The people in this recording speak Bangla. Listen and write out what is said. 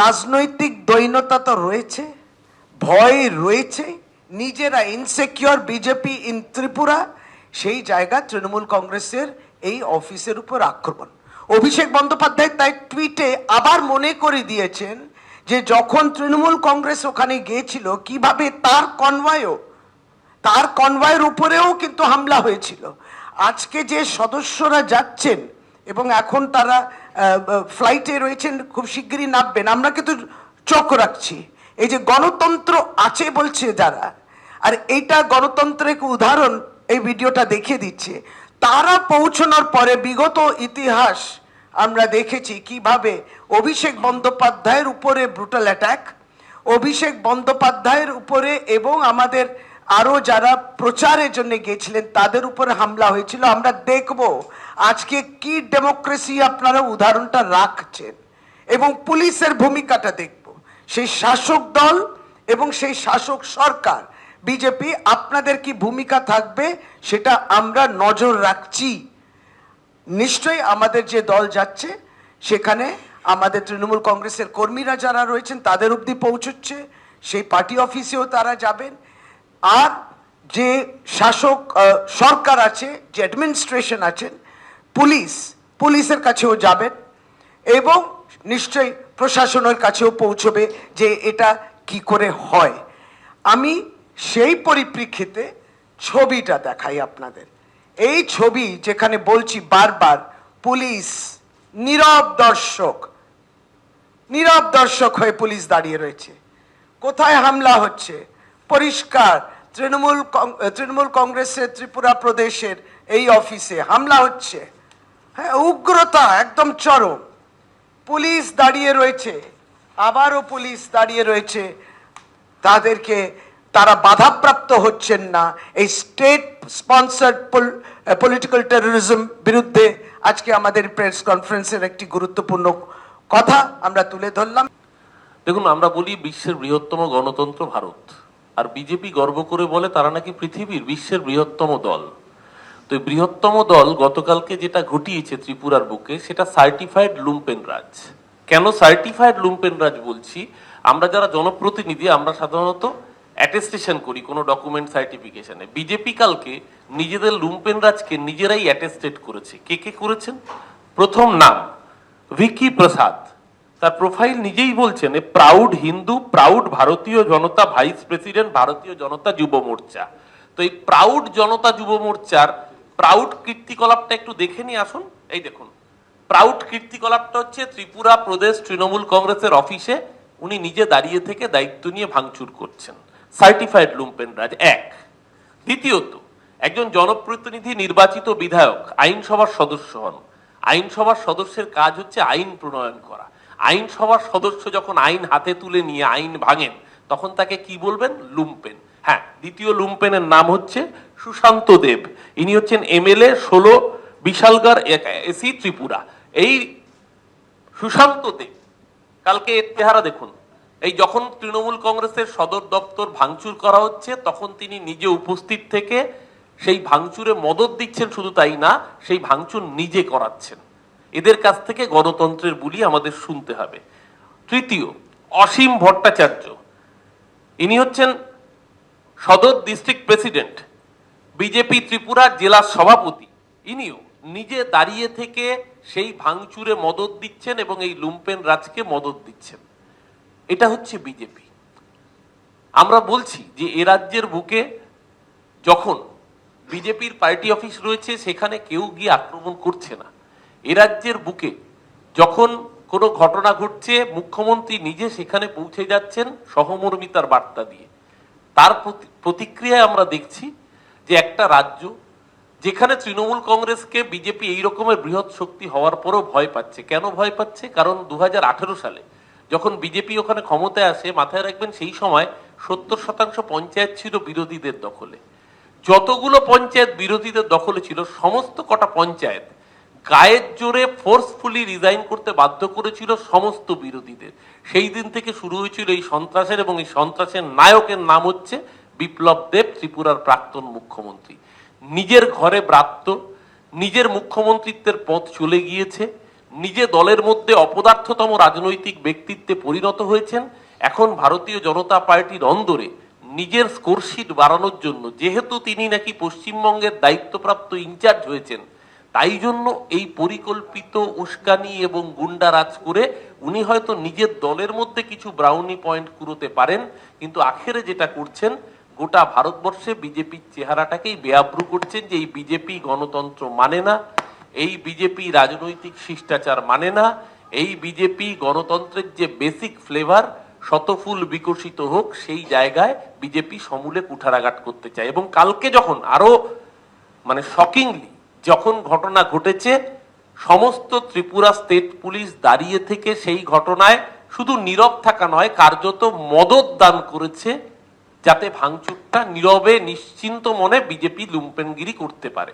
রাজনৈতিক দৈন্যতা তো রয়েছে, ভয় রয়েছে, নিজেরা ইনসেকিওর বিজেপি ইন ত্রিপুরা, সেই জায়গা তৃণমূল কংগ্রেসের এই অফিসের উপর আক্রমণ। অভিষেক বন্দ্যোপাধ্যায় তাই টুইটে আবার মনে করে দিয়েছেন যে যখন তৃণমূল কংগ্রেস ওখানে গিয়েছিল, কীভাবে তার কনভয়ও, তার কনভয়ের উপরেও কিন্তু হামলা হয়েছিল। আজকে যে সদস্যরা যাচ্ছেন এবং এখন তারা ফ্লাইটে রয়েছেন, খুব শিগগিরই নামবেন। আমরা কিন্তু চোখ রাখছি। এই যে গণতন্ত্র আছে বলছে যারা, আর এইটা গণতন্ত্রের উদাহরণ এই ভিডিওটা দেখিয়ে দিচ্ছে। তারা পৌঁছানোর পরে বিগত ইতিহাস আমরা দেখেছি কীভাবে অভিষেক বন্দ্যোপাধ্যায়ের উপরে ব্রুটাল অ্যাটাক অভিষেক বন্দ্যোপাধ্যায়ের উপরে এবং আমাদের আরও যারা প্রচারের জন্য গিয়েছিলেন, তাদের উপরে হামলা হয়েছিল। আমরা দেখব আজকে কি ডেমোক্রেসি আপনারা উদাহরণটা রাখছেন? এবং পুলিশের ভূমিকাটা দেখব। সেই শাসক দল এবং সেই শাসক সরকার, বিজেপি আপনাদের কি ভূমিকা থাকবে সেটা আমরা নজর রাখছি। নিশ্চয়ই আমাদের যে দল যাচ্ছে, সেখানে আমাদের তৃণমূল কংগ্রেসের কর্মীরা যারা রয়েছেন, তাদের অবধি পৌঁছচ্ছে, সেই পার্টি অফিসেও তারা যাবেন। আর যে শাসক সরকার আছে, যে অ্যাডমিনিস্ট্রেশন আছেন পুলিশ, পুলিশের কাছেও যাবেন এবং নিশ্চয়ই প্রশাসনের কাছেও পৌঁছবে যে এটা কি করে হয়। আমি সেই পরিপ্রেক্ষিতে ছবিটা দেখাই আপনাদের। এই ছবি যেখানে বলছি বারবার, পুলিশ, নীরব দর্শক নীরব দর্শক হয়ে পুলিশ দাঁড়িয়ে রয়েছে। কোথায় হামলা হচ্ছে? পরিষ্কার, তৃণমূল তৃণমূল কংগ্রেসের, ত্রিপুরা প্রদেশের এই অফিসে হামলা হচ্ছে। হ্যাঁ উগ্রতা একদম চরম। পুলিশ দাঁড়িয়ে রয়েছে, আবারও পুলিশ দাঁড়িয়ে রয়েছে। তাদেরকে তারা বাধাপ্রাপ্ত হচ্ছেন না। এই স্টেট স্পন্সার্ড পলিটিক্যাল টেরোরিজম বিরুদ্ধে আজকে আমাদের প্রেস কনফারেন্সের একটি গুরুত্বপূর্ণ কথা আমরা তুলে ধরলাম। দেখুন, আমরা বলি বিশ্বের বৃহত্তম গণতন্ত্র ভারত। আর বিজেপি গর্ব করে বলে তারা নাকি পৃথিবীর বিশ্বের বৃহত্তম দল। তো বৃহত্তম দল গতকালকে যেটা ঘটিয়েছে ত্রিপুরার বুকে, সেটা সার্টিফাইড লুম্পেন রাজ কেন সার্টিফাইড লুম্পেন রাজ বলছি? আমরা যারা জনপ্রতিনিধি, আমরা সাধারণত অ্যাটেস্টেশন করি কোনো ডকুমেন্ট সার্টিফিকেশনে বিজেপি কালকে নিজেদের লুম্পেন রাজকে নিজেরাই অ্যাটেস্টেড করেছে। কে কে করেছেন? প্রথম নাম ভিকি প্রসাদ তার প্রোফাইল নিজেই বলছেন, এ প্রাউড হিন্দু প্রাউড ভারতীয় জনতা ভাইস প্রেসিডেন্ট ভারতীয় জনতা যুব মোর্চা। তো এই প্রাউড জনতা যুব মোর্চার প্রাউড কীর্তিকলাপটা একটু দেখে নিয়ে আসুন। এই দেখুন, প্রাউড কীর্তিকলাপটা হচ্ছে ত্রিপুরা প্রদেশ তৃণমূল কংগ্রেসের অফিসে উনি নিজে দাঁড়িয়ে থেকে দায়িত্ব নিয়ে ভাঙচুর করছেন। সার্টিফাইড লুম্পেন রাজ এক। দ্বিতীয়ত, একজন জনপ্রতিনিধি নির্বাচিত বিধায়ক, আইনসভার সদস্য হন। আইনসভার সদস্যের কাজ হচ্ছে আইন প্রণয়ন করা। আইনসভার সদস্য যখন আইন হাতে তুলে নিয়ে আইন ভাঙেন, তখন তাকে কি বলবেন? লুম্পেন। হ্যাঁ দ্বিতীয় লুম্পেনের নাম হচ্ছে সুশান্ত দেব। ইনি হচ্ছেন এমএলএ ষোলো বিশালগড় এসি ত্রিপুরা। এই সুশান্ত দেব কালকে এর দেখুন। এই যখন তৃণমূল কংগ্রেসের সদর দপ্তর ভাঙচুর করা হচ্ছে, তখন তিনি নিজে উপস্থিত থেকে সেই ভাঙচুরে মদত দিচ্ছেন, শুধু তাই না, সেই ভাঙচুর নিজে করাচ্ছেন। এদের কাছ থেকে গণতন্ত্রের বুলি আমাদের শুনতে হবে। তৃতীয়, অসীম ভট্টাচার্য। ইনি হচ্ছেন সদর ডিস্ট্রিক্ট প্রেসিডেন্ট। বিজেপি ত্রিপুরার জেলা সভাপতি। ইনিও নিজে দাঁড়িয়ে থেকে সেই ভাঙচুরে মদত দিচ্ছেন এবং এই লুম্পেন রাজকে মদত দিচ্ছেন। এটা হচ্ছে বিজেপি। আমরা বলছি যে এ রাজ্যের বুকে যখন বিজেপির পার্টি অফিস রয়েছে, সেখানে কেউ গিয়ে আক্রমণ করছে না। এ রাজ্যের বুকে যখন কোনো ঘটনা ঘটছে, মুখ্যমন্ত্রী নিজে সেখানে পৌঁছে যাচ্ছেন সহমর্মিতার বার্তা দিয়ে। তার প্রতিক্রিয়ায় আমরা দেখছি যে একটা রাজ্য যেখানে তৃণমূল কংগ্রেসকে বিজেপি এই রকমের বৃহৎ শক্তি হওয়ার পরও ভয় পাচ্ছে। কেন ভয় পাচ্ছে? কারণ দু হাজার আঠারো সালে যখন বিজেপি ওখানে ক্ষমতায় আসে, মাথায় রাখবেন সেই সময় সত্তর শতাংশ পঞ্চায়েত ছিল বিরোধীদের দখলে। যতগুলো পঞ্চায়েত বিরোধীদের দখলে ছিল, সমস্ত কটা পঞ্চায়েত গায়ের জোরে ফোর্সফুলি রিজাইন করতে বাধ্য করেছিল সমস্ত বিরোধীদের। সেই দিন থেকে শুরু হয়েছিল এই সন্ত্রাসের এবং এই সন্ত্রাসের নায়কের নাম হচ্ছে বিপ্লব দেব ত্রিপুরার প্রাক্তন মুখ্যমন্ত্রী। নিজের ঘরে ব্রাত্য, নিজের মুখ্যমন্ত্রিত্বের পথ চলে গিয়েছে, নিজে দলের মধ্যে অপদার্থতম রাজনৈতিক ব্যক্তিত্বে পরিণত হয়েছেন, এখন ভারতীয় জনতা পার্টির অন্দরে নিজের স্কোরশিট বাড়ানোর জন্য, যেহেতু তিনি নাকি পশ্চিমবঙ্গের দায়িত্বপ্রাপ্ত ইনচার্জ হয়েছেন, তাই জন্য এই পরিকল্পিত উস্কানি এবং গুন্ডারাজ করে উনি হয়তো নিজের দলের মধ্যে কিছু ব্রাউনি পয়েন্ট কুড়োতে পারেন, কিন্তু আখেরে যেটা করছেন গোটা ভারতবর্ষে বিজেপির চেহারাটাকেই বেআব্রু করছেন যে এই বিজেপি গণতন্ত্র মানে না, এই বিজেপি রাজনৈতিক শিষ্টাচার মানে না, এই বিজেপি গণতন্ত্রের যে বেসিক ফ্লেভার শতফুল বিকশিত হোক, সেই জায়গায় বিজেপি সমূলে কুঠারাঘাত করতে চায়। এবং কালকে যখন আরও মানে শকিংলি যখন ঘটনা ঘটেছে, সমস্ত ত্রিপুরা স্টেট পুলিশ দাঁড়িয়ে থেকে সেই ঘটনায় শুধু নীরব থাকা নয়, কার্যত মদত দান করেছে যাতে ভাঙচুরটা নীরবে নিশ্চিন্ত মনে বিজেপি লুম্পেনগিরি করতে পারে।